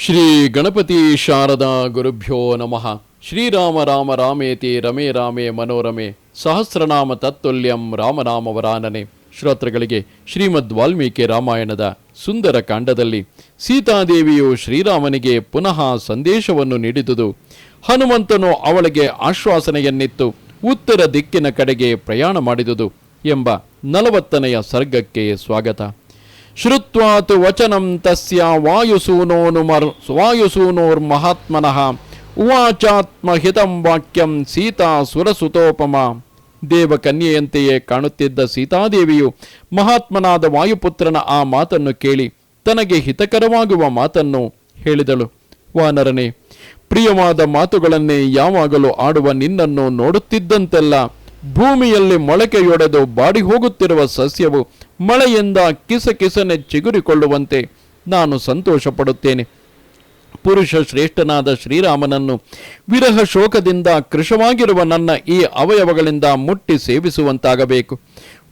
ಶ್ರೀ ಗಣಪತಿ ಶಾರದಾ ಗುರುಭ್ಯೋ ನಮಃ. ಶ್ರೀರಾಮ ರಾಮ ರಾಮೇತಿ ರಮೇ ರಾಮೇ ಮನೋರಮೆ. ಸಹಸ್ರನಾಮ ತತ್ತುಲ್ಯಂ ರಾಮನಾಮವರಾನನೆ. ಶ್ರೋತೃಗಳಿಗೆ ಶ್ರೀಮದ್ ವಾಲ್ಮೀಕಿ ರಾಮಾಯಣದ ಸುಂದರ ಕಾಂಡದಲ್ಲಿ ಸೀತಾದೇವಿಯು ಶ್ರೀರಾಮನಿಗೆ ಪುನಃ ಸಂದೇಶವನ್ನು ನೀಡಿದುದು. ಹನುಮಂತನು ಅವಳಿಗೆ ಆಶ್ವಾಸನೆಯನ್ನಿತ್ತು. ಉತ್ತರ ದಿಕ್ಕಿನ ಕಡೆಗೆ ಪ್ರಯಾಣ ಮಾಡಿದುದು ಎಂಬ ನಲವತ್ತನೆಯ ಸರ್ಗಕ್ಕೆ ಸ್ವಾಗತ. ಶ್ರುತ್ವಾತು ವಚನಂ ತಸ್ಯ ವಾಯುಸೂನೋನುಮರ್ ವಾಯುಸೂನೋರ್ಮಹಾತ್ಮನಃ ಉವಾಚಾತ್ಮಹಿತಂ ವಾಕ್ಯಂ ಸೀತಾ ಸುರಸುತೋಪಮ ದೇವಕನ್ಯೆಯಂತೆಯೇ ಕಾಣುತ್ತಿದ್ದ ಸೀತಾದೇವಿಯು ಮಹಾತ್ಮನಾದ ವಾಯುಪುತ್ರನ ಆ ಮಾತನ್ನು ಕೇಳಿ ತನಗೆ ಹಿತಕರವಾಗುವ ಮಾತನ್ನು ಹೇಳಿದಳು. ವಾನರನೇ, ಪ್ರಿಯವಾದ ಮಾತುಗಳನ್ನೇ ಯಾವಾಗಲೂ ಆಡುವ ನಿನ್ನನ್ನು ನೋಡುತ್ತಿದ್ದಂತೆಲ್ಲ ಭೂಮಿಯಲ್ಲಿ ಮೊಳಕೆಯೊಡೆದು ಬಾಡಿ ಹೋಗುತ್ತಿರುವ ಸಸ್ಯವು ಮಳೆಯಿಂದ ಕಿಸಕಿಸನೆ ಚಿಗುರಿಕೊಳ್ಳುವಂತೆ ನಾನು ಸಂತೋಷ ಪಡುತ್ತೇನೆ ಪುರುಷ ಶ್ರೇಷ್ಠನಾದ ಶ್ರೀರಾಮನನ್ನು ವಿರಹ ಶೋಕದಿಂದ ಕೃಶವಾಗಿರುವ ನನ್ನ ಈ ಅವಯವಗಳಿಂದ ಮುಟ್ಟಿ ಸೇವಿಸುವಂತಾಗಬೇಕು.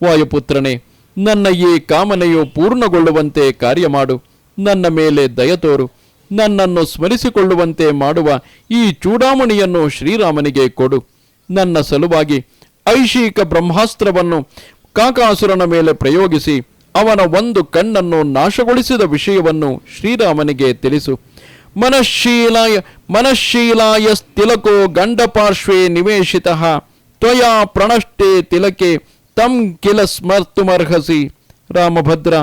ವಾಯುಪುತ್ರನೇ, ನನ್ನ ಈ ಕಾಮನೆಯು ಪೂರ್ಣಗೊಳ್ಳುವಂತೆ ಕಾರ್ಯ ಮಾಡು ನನ್ನ ಮೇಲೆ ದಯತೋರು ನನ್ನನ್ನು ಸ್ಮರಿಸಿಕೊಳ್ಳುವಂತೆ ಮಾಡುವ ಈ ಚೂಡಾಮಣಿಯನ್ನು ಶ್ರೀರಾಮನಿಗೆ ಕೊಡು. ನನ್ನ ಸಲುವಾಗಿ ಐಶಿಕ ಬ್ರಹ್ಮಾಸ್ತ್ರವನ್ನು ಕಾಕಾಸುರನ ಮೇಲೆ ಪ್ರಯೋಗಿಸಿ ಅವನ ಒಂದು ಕಣ್ಣನ್ನು ನಾಶಗೊಳಿಸಿದ ವಿಷಯವನ್ನು ಶ್ರೀರಾಮನಿಗೆ ತಿಳಿಸು. ಮನಃಶೀಲಾಯ ಮನಃಶೀಲಾಯ ತಿಲಕೋ ಗಂಡಪಾರ್ಶ್ವೇ ನಿವೇಶಿತ. ತ್ವಯಾ ಪ್ರಣಷ್ಟೇ ತಿಲಕೆ, ತಂ ಕಿಲ ಸ್ಮರ್ತುಮರ್ಹಸಿ. ರಾಮಭದ್ರ,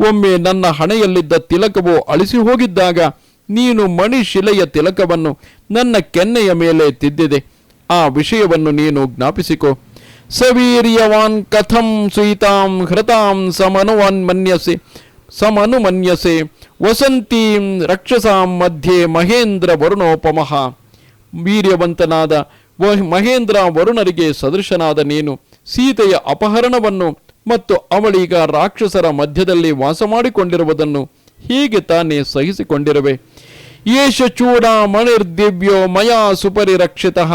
ಒಮ್ಮೆ ನನ್ನ ಹಣೆಯಲ್ಲಿದ್ದ ತಿಲಕವು ಅಳಿಸಿ ಹೋಗಿದ್ದಾಗ ನೀನು ಮಣಿಶಿಲೆಯ ತಿಲಕವನ್ನು ನನ್ನ ಕೆನ್ನೆಯ ಮೇಲೆ ತಿದ್ದಿದೆ. ಆ ವಿಷಯವನ್ನು ನೀನು ಜ್ಞಾಪಿಸಿಕೊ. ಸವೀರ್ಯವಾನ್ ಕಥಂ ಸುಹಿತಾಂ ಹೃತಾಂ ಸಮನುವಾನ್ ಮನ್ಯಸೆ, ಸಮನುಮನ್ಯಸೆ, ವಸಂತೀಂ ರಕ್ಷಸಾಂ ಮಧ್ಯೆ ಮಹೇಂದ್ರ ವರುಣೋಪಮಃ. ವೀರ್ಯವಂತನಾದ ಮಹೇಂದ್ರ ವರುಣರಿಗೆ ಸದೃಶನಾದ ನೀನು ಸೀತೆಯ ಅಪಹರಣವನ್ನು ಮತ್ತು ಅವಳೀಗ ರಾಕ್ಷಸರ ಮಧ್ಯದಲ್ಲಿ ವಾಸ ಮಾಡಿಕೊಂಡಿರುವುದನ್ನು ಹೀಗೆ ತಾನೇ ಸಹಿಸಿಕೊಂಡಿರುವೆ. ಮಣಿರ್ ದಿವ್ಯೋ ಮಯಾ ಸುಪರಿರಕ್ಷಿತಃ.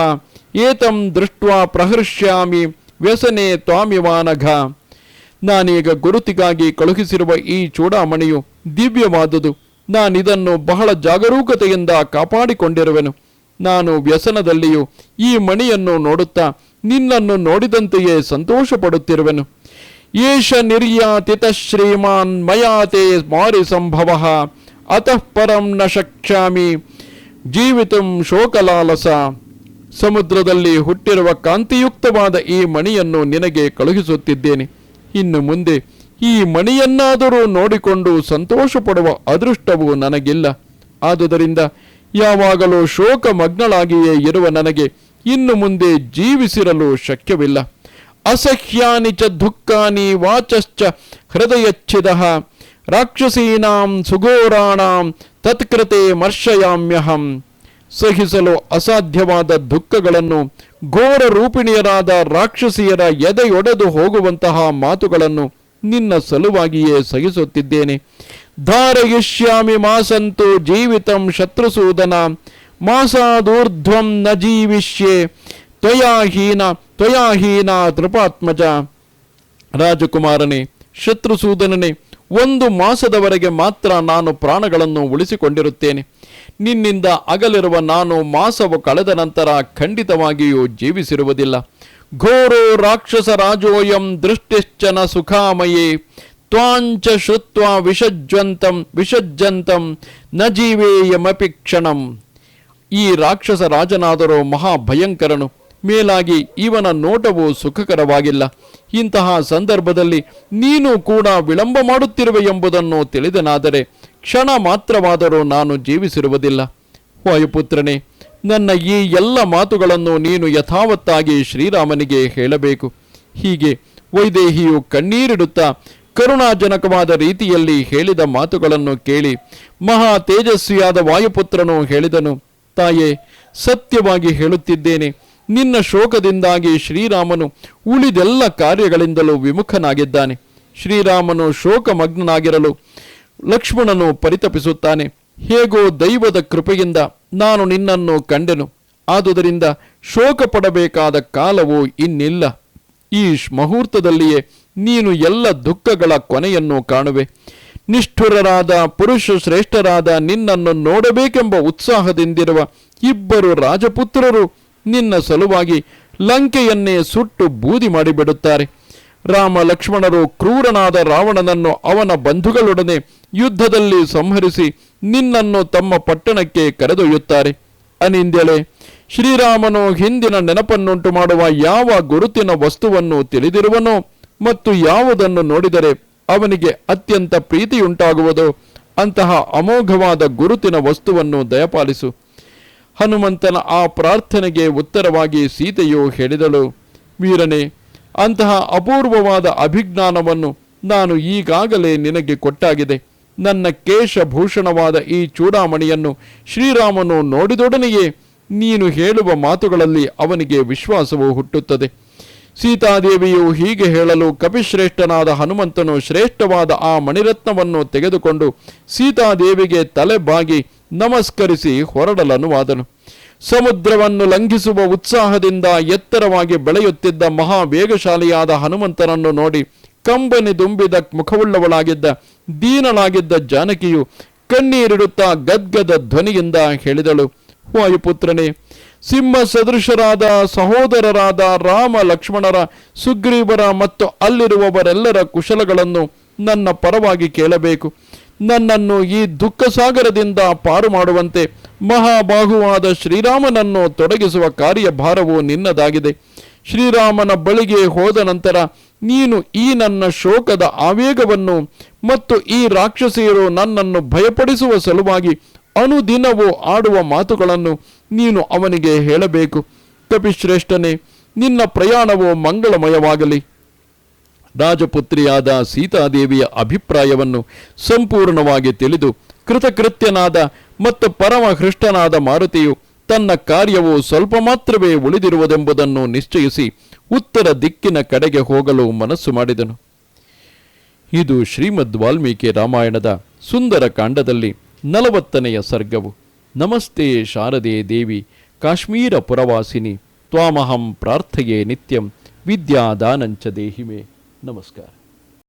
ಏತಂ ದೃಷ್ಟ್ವಾ ಪ್ರಹರ್ಷ್ಯಾಮಿ ವ್ಯಸನೆ ತ್ವಾಮಿವಾನಘ. ನಾನೀಗ ಗುರುತಿಗಾಗಿ ಕಳುಹಿಸಿರುವ ಈ ಚೂಡಾಮಣಿಯು ದಿವ್ಯವಾದುದು. ನಾನಿದನ್ನು ಬಹಳ ಜಾಗರೂಕತೆಯಿಂದ ಕಾಪಾಡಿಕೊಂಡಿರುವೆನು. ನಾನು ವ್ಯಸನದಲ್ಲಿಯೂ ಈ ಮಣಿಯನ್ನು ನೋಡುತ್ತಾ ನಿನ್ನನ್ನು ನೋಡಿದಂತೆಯೇ ಸಂತೋಷ ಪಡುತ್ತಿರುವೆನು ಏಷ ನಿರ್ಯಾತಿತ ಶ್ರೀಮಾನ್ ಮಯಾತೆ ಮಾರಿ ಸಂಭವ ಅತಃ ಪರಂ ನ ಶಕ್ಷ್ಯಾಮಿ. ಜೀವಿತಂ ಶೋಕಲಾಲಸ. ಸಮುದ್ರದಲ್ಲಿ ಹುಟ್ಟಿರುವ ಕಾಂತಿಯುಕ್ತವಾದ ಈ ಮಣಿಯನ್ನು ನಿನಗೆ ಕಳುಹಿಸುತ್ತಿದ್ದೇನೆ. ಇನ್ನು ಮುಂದೆ ಈ ಮಣಿಯನ್ನಾದರೂ ನೋಡಿಕೊಂಡು ಸಂತೋಷ ಪಡುವ ಅದೃಷ್ಟವು ನನಗಿಲ್ಲ. ಆದುದರಿಂದ ಯಾವಾಗಲೂ ಶೋಕಮಗ್ನಳಾಗಿಯೇ ಇರುವ ನನಗೆ ಇನ್ನು ಮುಂದೆ ಜೀವಿಸಿರಲು ಶಕ್ಯವಿಲ್ಲ. ಅಸಹ್ಯಾನಿ ಚ ದುಃಖಾನಿ ವಾಚಶ್ಚ ಹೃದಯಚ್ಛಿದ ರಾಕ್ಷಸೀನಾಂ ಸುಗೋರಾಣಾಂ ತತ್ಕೃತೆ ಮರ್ಷಯಾಮ್ಯಹಂ. ಸಹಿಸಲು ಅಸಾಧ್ಯವಾದ ದುಃಖಗಳನ್ನು ಘೋರ ರೂಪಿಣಿಯರಾದ ರಾಕ್ಷಸಿಯರ ಎದೆಯೊಡೆದು ಹೋಗುವಂತಹ ಮಾತುಗಳನ್ನು ನಿನ್ನ ಸಲುವಾಗಿಯೇ ಸಹಿಸುತ್ತಿದ್ದೇನೆ. ಧಾರಯಿಷ್ಯಾಮಿ ಮಾಸಂತು ಜೀವಿತಂ ಶತ್ರುಸೂದನ, ಮಾಸಾದೂರ್ಧ್ವಂ ನ ಜೀವಿಷ್ಯೆ ತ್ವಯಾಹೀನ ತ್ವಯಾಹೀನ ತೃಪಾತ್ಮಜ ರಾಜಕುಮಾರನೇ, ಶತ್ರುಸೂದನನೇ ಒಂದು ಮಾಸದವರೆಗೆ ಮಾತ್ರ ನಾನು ಪ್ರಾಣಗಳನ್ನು ಉಳಿಸಿಕೊಂಡಿರುತ್ತೇನೆ. ನಿನ್ನಿಂದ ಅಗಲಿರುವ ನಾನು ಮಾಸವು ಕಳೆದ ನಂತರ ಖಂಡಿತವಾಗಿಯೂ ಜೀವಿಸಿರುವುದಿಲ್ಲ. ಘೋರೋ ರಾಕ್ಷಸ ರಾಜೋಯಂ ದೃಷ್ಟಿಶ್ಚನ ಸುಖಾಮಯೇ. ತ್ವಾಂಚ ಶ್ರುತ್ವಾ ವಿಷಜ್ವಂತಂ ವಿಷಜ್ಜಂತಂ, ನ ಜೀವೇಯಮಪಿ ಕ್ಷಣಂ. ಈ ರಾಕ್ಷಸ ರಾಜನಾದರೂ ಮಹಾಭಯಂಕರನು. ಮೇಲಾಗಿ ಇವನ ನೋಟವು ಸುಖಕರವಾಗಿಲ್ಲ. ಇಂತಹ ಸಂದರ್ಭದಲ್ಲಿ ನೀನು ಕೂಡ ವಿಳಂಬ ಮಾಡುತ್ತಿರುವೆ ಎಂಬುದನ್ನು ತಿಳಿದನಾದರೆ ಕ್ಷಣ ಮಾತ್ರವಾದರೂ ನಾನು ಜೀವಿಸಿರುವುದಿಲ್ಲ. ವಾಯುಪುತ್ರನೇ, ನನ್ನ ಈ ಎಲ್ಲ ಮಾತುಗಳನ್ನು ನೀನು ಯಥಾವತ್ತಾಗಿ ಶ್ರೀರಾಮನಿಗೆ ಹೇಳಬೇಕು. ಹೀಗೆ ವೈದೇಹಿಯು ಕಣ್ಣೀರಿಡುತ್ತಾ ಕರುಣಾಜನಕವಾದ ರೀತಿಯಲ್ಲಿ ಹೇಳಿದ ಮಾತುಗಳನ್ನು ಕೇಳಿ ಮಹಾ ತೇಜಸ್ವಿಯಾದ ವಾಯುಪುತ್ರನು ಹೇಳಿದನು, ತಾಯೇ, ಸತ್ಯವಾಗಿ ಹೇಳುತ್ತಿದ್ದೇನೆ. ನಿನ್ನ ಶೋಕದಿಂದಾಗಿ ಶ್ರೀರಾಮನು ಉಳಿದೆಲ್ಲ ಕಾರ್ಯಗಳಿಂದಲೂ ವಿಮುಖನಾಗಿದ್ದಾನೆ. ಶ್ರೀರಾಮನು ಶೋಕಮಗ್ನನಾಗಿರಲು ಲಕ್ಷ್ಮಣನು ಪರಿತಪಿಸುತ್ತಾನೆ. ಹೇಗೋ ದೈವದ ಕೃಪೆಯಿಂದ ನಾನು ನಿನ್ನನ್ನು ಕಂಡೆನು. ಆದುದರಿಂದ ಶೋಕ ಪಡಬೇಕಾದ ಕಾಲವು ಇನ್ನಿಲ್ಲ. ಈ ಮುಹೂರ್ತದಲ್ಲಿಯೇ ನೀನು ಎಲ್ಲ ದುಃಖಗಳ ಕೊನೆಯನ್ನು ಕಾಣುವೆ. ನಿಷ್ಠುರರಾದ ಪುರುಷ ಶ್ರೇಷ್ಠರಾದ ನಿನ್ನನ್ನು ನೋಡಬೇಕೆಂಬ ಉತ್ಸಾಹದಿಂದಿರುವ ಇಬ್ಬರು ರಾಜಪುತ್ರರು ನಿನ್ನ ಸಲುವಾಗಿ ಲಂಕೆಯನ್ನೇ ಸುಟ್ಟು ಬೂದಿ ಮಾಡಿಬಿಡುತ್ತಾರೆ. ರಾಮ ಲಕ್ಷ್ಮಣರು ಕ್ರೂರನಾದ ರಾವಣನನ್ನು ಅವನ ಬಂಧುಗಳೊಡನೆ ಯುದ್ಧದಲ್ಲಿ ಸಂಹರಿಸಿ ನಿನ್ನನ್ನು ತಮ್ಮ ಪಟ್ಟಣಕ್ಕೆ ಕರೆದೊಯ್ಯುತ್ತಾರೆ. ಅನಿಂದೆಳೆ ಶ್ರೀರಾಮನು ಹಿಂದಿನ ನೆನಪನ್ನುಂಟು ಮಾಡುವ ಯಾವ ಗುರುತಿನ ವಸ್ತುವನ್ನು ತಿಳಿದಿರುವನೋ ಮತ್ತು ಯಾವುದನ್ನು ನೋಡಿದರೆ ಅವನಿಗೆ ಅತ್ಯಂತ ಪ್ರೀತಿಯುಂಟಾಗುವುದೋ, ಅಂತಹ ಅಮೋಘವಾದ ಗುರುತಿನ ವಸ್ತುವನ್ನು ದಯಪಾಲಿಸು. ಹನುಮಂತನ ಆ ಪ್ರಾರ್ಥನೆಗೆ ಉತ್ತರವಾಗಿ ಸೀತೆಯು ಹೇಳಿದಳು, ವೀರನೇ, ಅಂತಹ ಅಪೂರ್ವವಾದ ಅಭಿಜ್ಞಾನವನ್ನು ನಾನು ಈಗಾಗಲೇ ನಿನಗೆ ಕೊಟ್ಟಾಗಿದೆ. ನನ್ನ ಕೇಶಭೂಷಣವಾದ ಈ ಚೂಡಾಮಣಿಯನ್ನು ಶ್ರೀರಾಮನು ನೋಡಿದೊಡನೆಯೇ ನೀನು ಹೇಳುವ ಮಾತುಗಳಲ್ಲಿ ಅವನಿಗೆ ವಿಶ್ವಾಸವು ಹುಟ್ಟುತ್ತದೆ. ಸೀತಾದೇವಿಯು ಹೀಗೆ ಹೇಳಲು ಕಪಿಶ್ರೇಷ್ಠನಾದ ಹನುಮಂತನು ಶ್ರೇಷ್ಠವಾದ ಆ ಮಣಿರತ್ನವನ್ನು ತೆಗೆದುಕೊಂಡು ಸೀತಾದೇವಿಗೆ ತಲೆ ಬಾಗಿ ನಮಸ್ಕರಿಸಿ ಹೊರಡಲನುವಾದನು ಸಮುದ್ರವನ್ನು ಲಂಘಿಸುವ ಉತ್ಸಾಹದಿಂದ ಎತ್ತರವಾಗಿ ಬೆಳೆಯುತ್ತಿದ್ದ ಮಹಾ ವೇಗಶಾಲಿಯಾದ ಹನುಮಂತನನ್ನು ನೋಡಿ ಕಂಬನಿ ದುಂಬಿದ ಮುಖವುಳ್ಳವಳಾಗಿದ್ದ, ದೀನಳಾಗಿದ್ದ ಜಾನಕಿಯು ಕಣ್ಣೀರಿಡುತ್ತಾ ಗದ್ಗದ ಧ್ವನಿಯಿಂದ ಹೇಳಿದಳು, ವಾಯುಪುತ್ರನೇ ಸಿಂಹ ಸದೃಶರಾದ ಸಹೋದರರಾದ ರಾಮ ಲಕ್ಷ್ಮಣರ, ಸುಗ್ರೀವರ ಮತ್ತು ಅಲ್ಲಿರುವವರೆಲ್ಲರ ಕುಶಲಗಳನ್ನು ನನ್ನ ಪರವಾಗಿ ಕೇಳಬೇಕು. ನನ್ನನ್ನು ಈ ದುಃಖ ಸಾಗರದಿಂದ ಪಾರು ಮಾಡುವಂತೆ ಮಹಾಬಾಹುವಾದ ಶ್ರೀರಾಮನನ್ನು ತೊಡಗಿಸುವ ಕಾರ್ಯಭಾರವು ನಿನ್ನದಾಗಿದೆ. ಶ್ರೀರಾಮನ ಬಳಿಗೆ ಹೋದ ನಂತರ ನೀನು ಈ ನನ್ನ ಶೋಕದ ಆವೇಗವನ್ನು ಮತ್ತು ಈ ರಾಕ್ಷಸಿಯರು ನನ್ನನ್ನು ಭಯಪಡಿಸುವ ಸಲುವಾಗಿ ಅನುದಿನವೂ ಆಡುವ ಮಾತುಗಳನ್ನು ನೀನು ಅವನಿಗೆ ಹೇಳಬೇಕು. ಕಪಿಶ್ರೇಷ್ಠನೇ, ನಿನ್ನ ಪ್ರಯಾಣವು ಮಂಗಳಮಯವಾಗಲಿ. ರಾಜಪುತ್ರಿಯಾದ ಸೀತಾದೇವಿಯ ಅಭಿಪ್ರಾಯವನ್ನು ಸಂಪೂರ್ಣವಾಗಿ ತಿಳಿದು ಕೃತಕೃತ್ಯನಾದ ಮತ್ತು ಪರಮ ಹೃಷ್ಟನಾದ ಮಾರುತಿಯು ತನ್ನ ಕಾರ್ಯವು ಸ್ವಲ್ಪ ಮಾತ್ರವೇ ಉಳಿದಿರುವುದೆಂಬುದನ್ನು ನಿಶ್ಚಯಿಸಿ ಉತ್ತರ ದಿಕ್ಕಿನ ಕಡೆಗೆ ಹೋಗಲು ಮನಸ್ಸು ಮಾಡಿದನು. ಇದು ಶ್ರೀಮದ್ ವಾಲ್ಮೀಕಿ ರಾಮಾಯಣದ ಸುಂದರ ಕಾಂಡದಲ್ಲಿ ನಲವತ್ತನೆಯ ಸರ್ಗವು. ನಮಸ್ತೆ ಶಾರದೆ ದೇವಿ, ಕಾಶ್ಮೀರ ಪುರವಾಸಿನಿ, ತ್ವಾಮಹಂ ಪ್ರಾರ್ಥೆಯೇ ನಿತ್ಯಂ, ವಿದ್ಯಾದಾನಂಚ ದೇಹಿಮೆ. Namaskar.